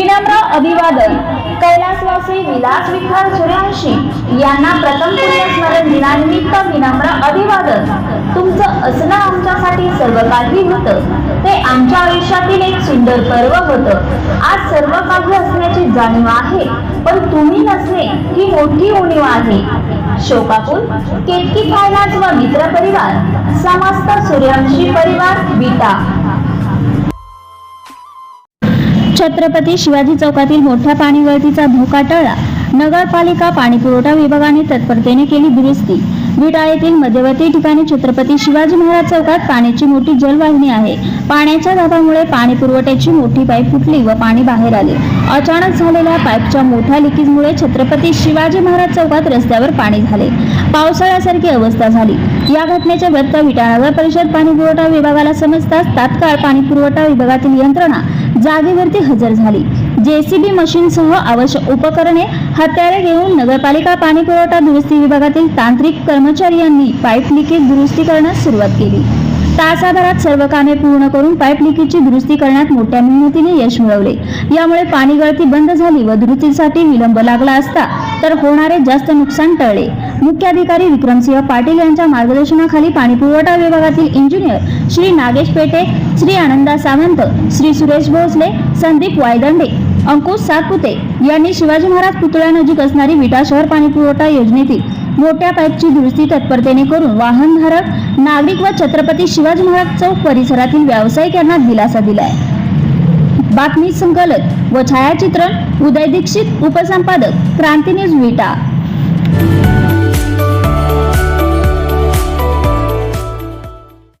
अभिवादन. कैलासवासी विलास विठ्ठल सूर्यवंशी यांना प्रथम पुण्यस्मरण दिनानिमित्त विनम्र अभिवादन. तुमचं असणं आमच्यासाठी सर्व काही होतं. ते आमच्या आयुष्यातील एक सुंदर पर्व होतं. आज सर्व काही असण्याची जाणीव आहे पण तुम्ही नसणे ही मोठी उणीव आहे. शोकाकुल केतकी फायनान्स व मित्र परिवार समस्त सूर्यवंशी परिवार विटा छत्रपती शिवाजी चौकातील मोठ्या पाणी गळतीचा धोका टळला. नगरपालिका पाणीपुरवठा विभागाने तत्परतेने केली दुरुस्ती. विटा येथील मध्यवर्ती ठिकाणी छत्रपती शिवाजी महाराज चौकात पाण्याची मोठी जलवाहिनी आहे. पाण्याच्या दाबामुळे पाणी पुरवठ्याची मोठी पाईप फुटली व पाणी बाहेर आले. अचानक झालेल्या पाईपच्या मोठ्या लिकेजमुळे छत्रपती शिवाजी महाराज चौकात रस्त्यावर पाणी झाले. पावसाळ्यासारखी अवस्था झाली. या घटनेचे वृत्त विटाळावर परिषद पाणी पुरवठा विभागाला समजताच तात्काळ पाणी पुरवठा विभागातील यंत्रणा जागेवरती हजर झाली. जेसीबी मशीनसह आवश्यक उपकरणे हत्यारे घेऊन नगरपालिका पाणी पुरवठा दुरुस्ती विभागातील तांत्रिक कर्मचारी यांनी पाईप लिकेज दुरुस्ती करण्यास सुरुवात केली. तासाभरात सर्व कामे पूर्ण करून पाईप लिकेजची दुरुस्ती करण्यात मोठ्या मेहनतीने यश मिळवले. यामुळे पाणी गळती बंद झाली व दुरुस्तीसाठी विलंब लागला असता तर होणारे जास्त नुकसान टळले. मुख्याधिकारी विक्रमसिंह पाटील यांच्या मार्गदर्शनाखाली पाणीपुरवठा विभागातील इंजिनियर श्री नागेश पेटे श्री आनंदा सावंत श्री सुरेश भोसले संदीप वायदंडे अंकुश सातपुते यांनी शिवाजी महाराज पुतळ्यानजीक असणारी विटा शहर पाणीपुरवठा योजनेतील मोठ्या पाईपची दुरुस्ती तत्परतेने करून वाहनधारक नागरिक व छत्रपती शिवाजी महाराज चौक परिसरातील व्यावसायिक यांना दिलासा दिलाय. बातमी संकलन व छायाचित्रण उदय दीक्षित उपसंपादक क्रांती न्यूज विटा.